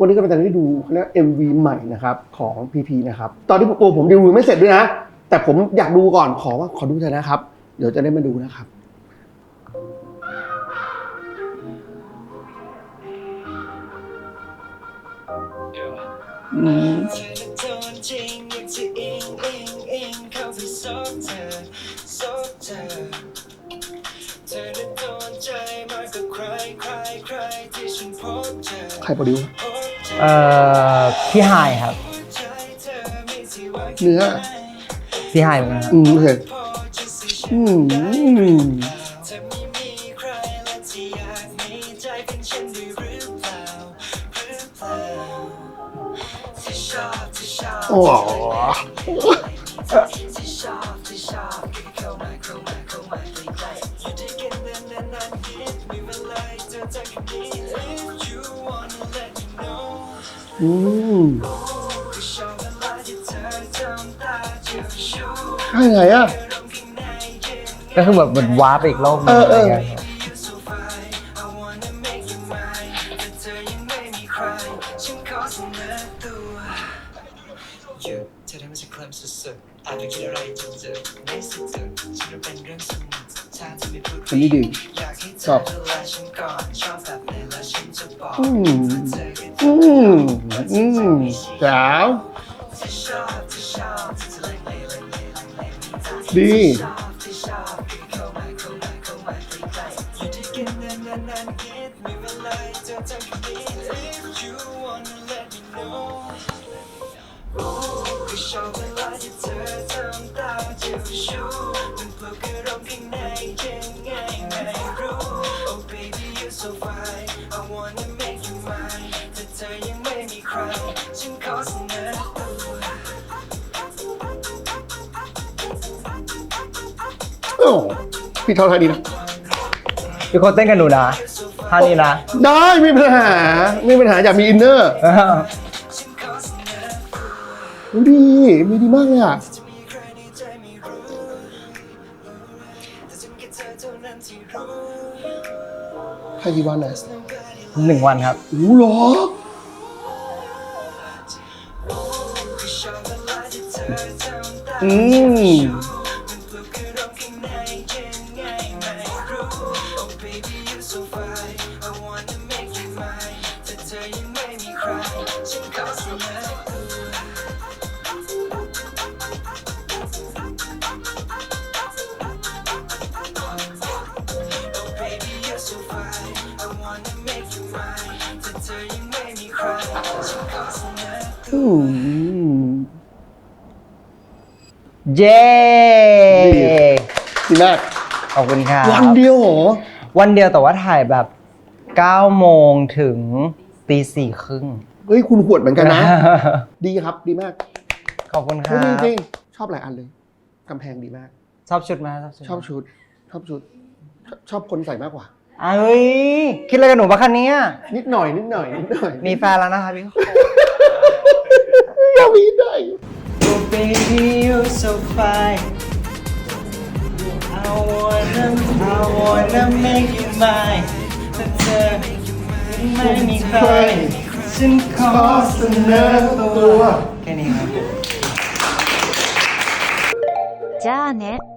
วันนี้ก็เป็นการได้ดูเขาเรียก MV ใหม่นะครับของพีพีนะครับตอนที่ผมตัวผมดูไม่เสร็จด้วยนะ แต่ผมอยากดูก่อนขอว่าขอดูเถอะนะครับ เดี๋ยวจะได้มาดูนะครับอืมเธอและโดนจริงอยากจะอิงอิงอิงเข้าไปซบเธอซบเธอเธอและโดนใจมากกว่าใครใครใครที่ฉันพบเจอใครโปรดิวซ์พบ เจอเอ่อพี่ไฮายครับใจเธอไม่ที่ว่าเนื้อพี่ไฮายเหมือนกันครับพอืมโอเคอจะสิฉัอืนมเธอไม่มีใครและที่อยากมีใจเป็นฉันด้วยหรือเปล่าหรือเปล่าที่ชอบที่ชอบโอ้โห อืมก็ชอบเวลาที่เธอจ้องตาเจ้าชู้ใช่ไงอะอารมณ์ข้างในยังก็คือแบบเหมือนวาร์ปไปอีกโลกหนึงเอออะไรเออ เงี้ยครับ You're so fine I wanna make you mine แต่เธอยังไม่มีใครฉันขอเสนอตัวหยุดเธอทำให้ฉันเคลิ้มสุดๆอาจจะคิดอะไรจะเจอในสุดๆฉันว่าเป็นเรื่องสนุกถ้าเธอไม่พูดอันนี้ดีอยากให้เธชออบดูแลฉันก่อนชอบแบบไหนแล้วฉันจะบอกอืม เธอ ก็อืมอื โอ้พี่เท่าไทยดีนะ ทุกคนเต้นกันหนูนะท่านี้นะ ได้ไม่มีปัญหาไม่มีปัญหาอยากมีอินเนอร์เออฉันขอเสนอตัวดีมีดีมากเลยอะจะมีใครในใจไม่รู้แต่ฉันแค่เธอเท่านั้นที่รู้ใครกี่วันนะหนึ่งวันครับโอ้โหเหรอก็ชอบเวลาที่เธอทำตาอืม เธอยังไม่มีใครฉันขอเสนอตัวอืมเย้ดีดีมากขอบคุณครับวันเดียวเหรอ วันเดียวแต่ว่าถ่ายแบบ9โมงถึงตีสี่ครึ่งเฮ้ย คุณหวดเหมือนกันนะ ดีครับดีมากขอบคุณคเฮ้รัยบจริงๆชอบหลายอันเลยกำแพงดีมาก ชอบชุดไหมชอบชุดชอบชุด ชอบชุด ชอบชอบคนใส่มากกว่า เอ้ย คิดอะไรกับหนูปะคะเนี้ย นิดหน่อย นิดหน่อย นิดหน่อย มีแฟนแล้วนะคะพี่ อยากมีได้ Oh baby you're so fine I wanna I wanna make you mine แต่เธอไม่มีใคร ฉันขอเสนอตัว แค่นี้ครับ じゃあね。